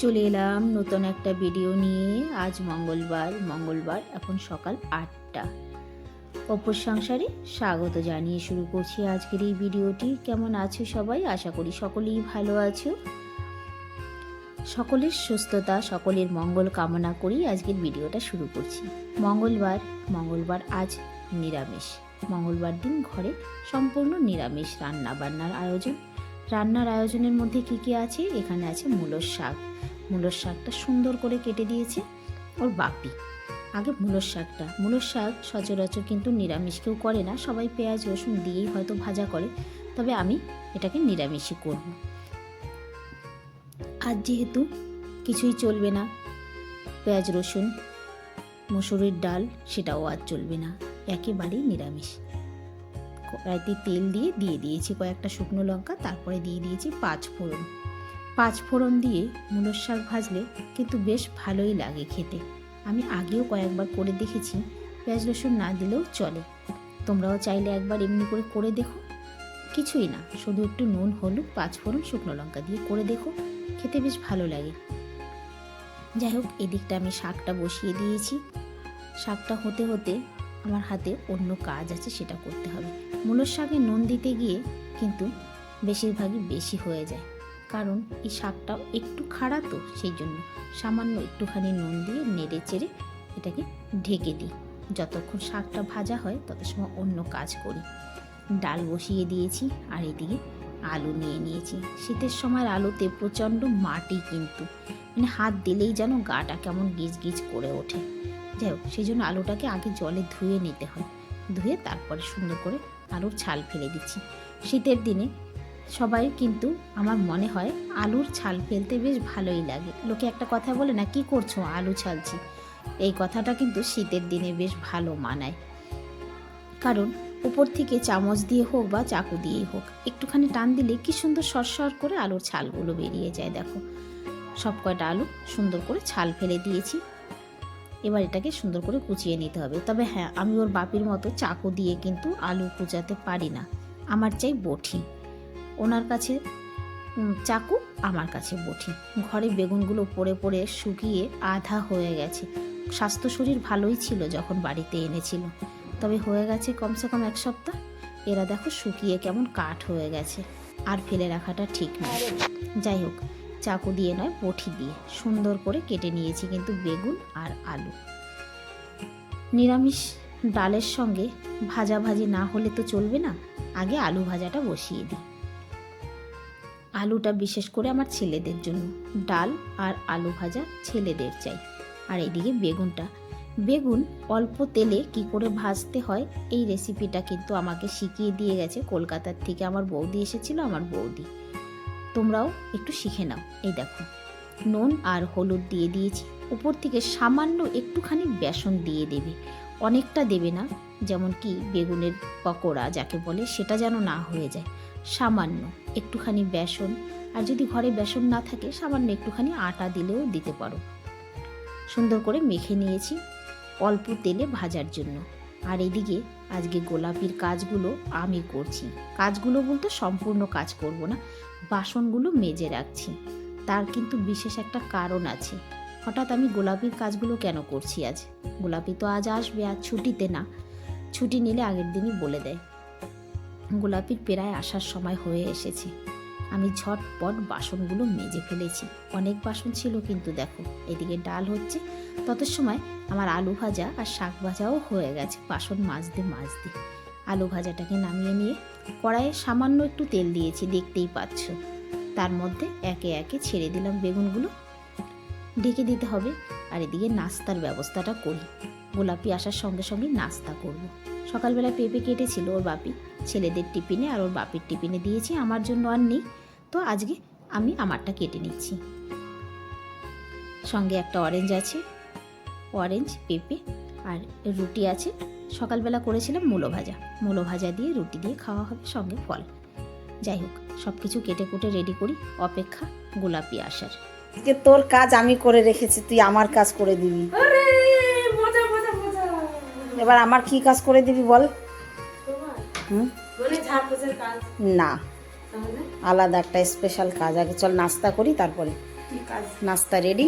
চলে এলাম নতুন একটা ভিডিও নিয়ে। আজ মঙ্গলবার মঙ্গলবার এখন সকাল আটটা। অপর সংসারে স্বাগত জানিয়ে শুরু করছি আজকের এই ভিডিওটি কেমন আছো সবাই? আশা করি সকলেই ভালো আছো। সকলের সুস্থতা, সকলের মঙ্গল কামনা করি আজকের ভিডিওটা শুরু করছি। মঙ্গলবার মঙ্গলবার আজ নিরামিষ। মঙ্গলবার দিন ঘরে সম্পূর্ণ নিরামিষ রান্না বান্নার আয়োজন। রান্নার আয়োজনের মধ্যে কি কি আছে? এখানে আছে মূলোর শাক। মূলোর শাকটা সুন্দর করে কেটে দিয়েছে ওর বাপি। আগে মূলোর শাকটা। মূলোর শাক সচরাচর কিন্তু নিরামিষ কেউ করে না, সবাই পেঁয়াজ, রসুন দিয়েই হয়তো ভাজা করে, তবে আমি এটাকে নিরামিষই করব। আজ যেহেতু কিছুই চলবে না, পেঁয়াজ, রসুন, মুসুরির ডাল, সেটাও আর চলবে না। একেবারেই নিরামিষ। কড়াইতে তেল দিয়ে দিয়ে দিয়েছি কয়েকটা শুকনো লঙ্কা, তারপরে দিয়ে দিয়েছি পাঁচ ফোড়ন। পাঁচ ফোড়ন দিয়ে মূলোর শাক ভাজলে কিন্তু বেশ ভালোই লাগে খেতে। আমি আগেও কয়েকবার করে দেখেছি, পেঁয়াজ রসুন না দিলেও চলে। তোমরাও চাইলে একবার এমনি করে করে দেখো। কিছুই না, শুধু একটু নুন, হলুদ, পাঁচ ফোড়ন, শুকনো লঙ্কা দিয়ে করে দেখো। খেতে বেশ ভালো লাগে। যাই হোক, এদিকটা আমি শাকটা বসিয়ে দিয়েছি। শাকটা হতে হতে আমার হাতে অন্য কাজ আছে, সেটা করতে হবে। মূলোর শাকে নুন দিতে গিয়ে কিন্তু বেশিরভাগই বেশি হয়ে যায়। কারণ এই শাকটাও একটু খাড়া তো, সেই জন্য সামান্য একটুখানি নুন দিয়ে নেড়ে চেড়ে এটাকে ঢেকে দিই। যতক্ষণ শাকটা ভাজা হয়, তত সময় অন্য কাজ করি। ডাল বসিয়ে দিয়েছি আর এদিকে আলু নিয়ে নিয়েছি। শীতের সময় আলুতে প্রচণ্ড মাটি কিন্তু। মানে হাত দিলেই যেন গাটা কেমন গিজ গিজ করে ওঠে। যাই হোক, সেই জন্য আলুটাকে আগে জলে ধুয়ে নিতে হয়। ধুয়ে তারপরে সুন্দর করে আলুর ছাল ফেলে দিচ্ছি। শীতের দিনে সবাই কিন্তু আমার মনে হয় আলুর ছাল ফেলতে বেশ ভালোই লাগে। লোকে একটা কথা বলে না, কি করছ আলু ছালছি? এই কথাটা কিন্তু শীতের দিনে বেশ ভালো মানায়। কারণ উপর থেকে চামচ দিয়ে হোক বা চাকু দিয়েই হোক, একটুখানি টান দিলে কি সুন্দর সরসর করে আলুর ছালগুলো বেরিয়ে যায়। দেখো, সব কয়টা আলু সুন্দর করে ছাল ফেলে দিয়েছি। এবার এটাকে সুন্দর করে কুচিয়ে নিতে হবে। তবে হ্যাঁ আমি ওর বাপির মতো চাকু দিয়ে কিন্তু আলু কুচাতে পারি না। আমার চাই বটি ওনার কাছে চাকু আমার কাছে বটি ঘরে বেগুনগুলো পড়ে পড়ে শুকিয়ে আধা হয়ে গেছে। স্বাস্থ্য শরীর ভালোই ছিল যখন বাড়িতে এনেছিল। তবে হয়ে গেছে কমসে কম এক সপ্তাহ। এরা দেখো শুকিয়ে কেমন কাঠ হয়ে গেছে। আর ফেলে রাখাটা ঠিক নয় যাই হোক, চাকু দিয়ে নয় বটি দিয়ে। সুন্দর করে কেটে নিয়েছি কিন্তু বেগুন আর আলু। নিরামিষ ডালের সঙ্গে ভাজা ভাজি না হলে তো চলবে না। আগে আলু ভাজাটা বসিয়ে দিই। আলুটা বিশেষ করে আমার ছেলেদের জন্য। ডাল আর আলু ভাজা ছেলেদের চাই। আর এদিকে বেগুনটা। বেগুন অল্প তেলে কি করে ভাজতে হয়, এই রেসিপিটা কিন্তু আমাকে শিখিয়ে দিয়ে গেছে কলকাতার থেকে আমার বৌদি এসেছিল, আমার বৌদি। তোমরাও একটু শিখে নাও। এই দেখো, নুন আর হলুদ দিয়ে দিয়েছি। উপর থেকে সামান্য একটুখানি বেসন দিয়ে দেবে। অনেকটা দেবে না যেমন কি বেগুনের পকোড়া যাকে বলে, সেটা যেন না হয়ে যায়। সামান্য একটুখানি বেসন, আর যদি ঘরে বেসন না থাকে, সামান্য একটুখানি আটা দিলেও দিতে পারো। সুন্দর করে মেখে নিয়েছি অল্প তেলে ভাজার জন্য। আর এদিকে আজকে গোলাপির কাজগুলো আমি করছি। কাজগুলো বলতে সম্পূর্ণ কাজ করব না, বাসনগুলো মেজে রাখছি। তার কিন্তু বিশেষ একটা কারণ আছে। হঠাৎ আমি গোলাপির কাজগুলো কেন করছি আজ? গোলাপি তো আজ আসবে, আজ ছুটিতে না। ছুটি নিলে আগের দিনই বলে দেয়। গোলাপির প্রায় আসার সময় হয়ে এসেছে। আমি ঝটপট বাসনগুলো মেজে ফেলেছি। অনেক বাসন ছিল কিন্তু দেখো, এদিকে ডাল হচ্ছে। তত সময় আমার আলু ভাজা আর শাক ভাজাও হয়ে গেছে বাসন মাজতে মাজতে। আলু ভাজাটাকে নামিয়ে নিয়ে কড়াইয়ে সামান্য একটু তেল দিয়েছি, দেখতেই পাচ্ছ। তার মধ্যে একে একে ছেড়ে দিলাম বেগুনগুলো। ঢেকে দিতে হবে আর এদিকে নাস্তার ব্যবস্থাটা করি। গোলাপি আসার সঙ্গে সঙ্গে নাস্তা করব। সকালবেলা পেঁপে কেটেছিল ওর বাপি। ছেলেদের টিফিনে আর ওর বাপির টিফিনে দিয়েছি আমার জন্য আর নেই। তো আজকে আমি আমারটা কেটে নিচ্ছি। সঙ্গে একটা অরেঞ্জ আছে। অরেঞ্জ পেঁপে আর রুটি আছে। সকালবেলা করেছিলাম মূলো ভাজা। মূলো ভাজা দিয়ে রুটি দিয়ে খাওয়া হবে সঙ্গে ফল। যাই হোক সব কিছু কেটে কুটে রেডি করি। অপেক্ষা গোলাপি আসার। তোর কাজ আমি করে রেখেছি তুই আমার কাজ করে দিবি। এবার আমার কি কাজ করে দিবি বল? না। আলাদা একটা স্পেশাল কাজ। আগে চল নাস্তা করি, তারপরে নাস্তা রেডি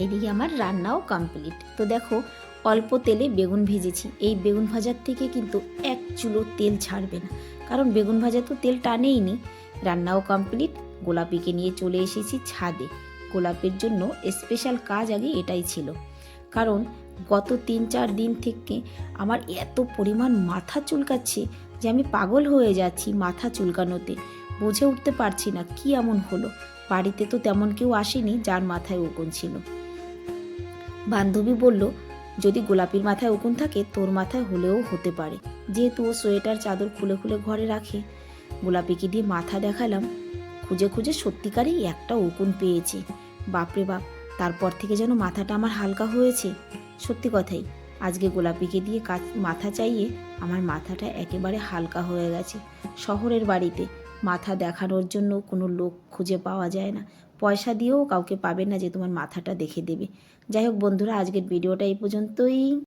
এইদিকে আমার রান্নাও কমপ্লিট তো দেখো, অল্প তেলে বেগুন ভেজেছি। এই বেগুন ভাজার থেকে কিন্তু এক চুলো তেল ছাড়বে না। কারণ বেগুন ভাজা তো তেল টানেই নি। রান্নাও কমপ্লিট গোলাপিকে নিয়ে চলে এসেছি ছাদে। গোলাপের জন্য স্পেশাল কাজ আগে এটাই ছিল। কারণ গত তিন চার দিন থেকে আমার এত পরিমাণ মাথা চুলকাচ্ছে যে আমি পাগল হয়ে যাচ্ছি মাথা চুলকানোতে। বুঝে উঠতে পারছি না কি এমন হলো। বাড়িতে তো তেমন কেউ আসেনি যার মাথায় উকুন ছিল। বান্ধবী বলল, যদি গোলাপির মাথায় উকুন থাকে, তোর মাথায় হলেও হতে পারে। যেহেতু ও সোয়েটার চাদর খুলে খুলে ঘরে রাখে। গোলাপিকে দিয়ে মাথা দেখালাম। খুঁজে খুঁজে সত্যিকারেই একটা উকুন পেয়েছে। বাপরে বাপ, তারপর থেকে যেন মাথাটা আমার হালকা হয়েছে। সত্যি কথাই, আজকে গোলাপিকে দিয়ে কাজ মাথা চাইয়ে আমার মাথাটা একেবারে হালকা হয়ে গেছে। শহরের বাড়িতে মাথা দেখানোর জন্য কোনো লোক খুঁজে পাওয়া যায় না। পয়সা দিয়েও কাউকে পাবে না যে তোমার মাথাটা দেখে দেবে। যাই হোক বন্ধুরা, আজকের ভিডিওটা এই পর্যন্তই।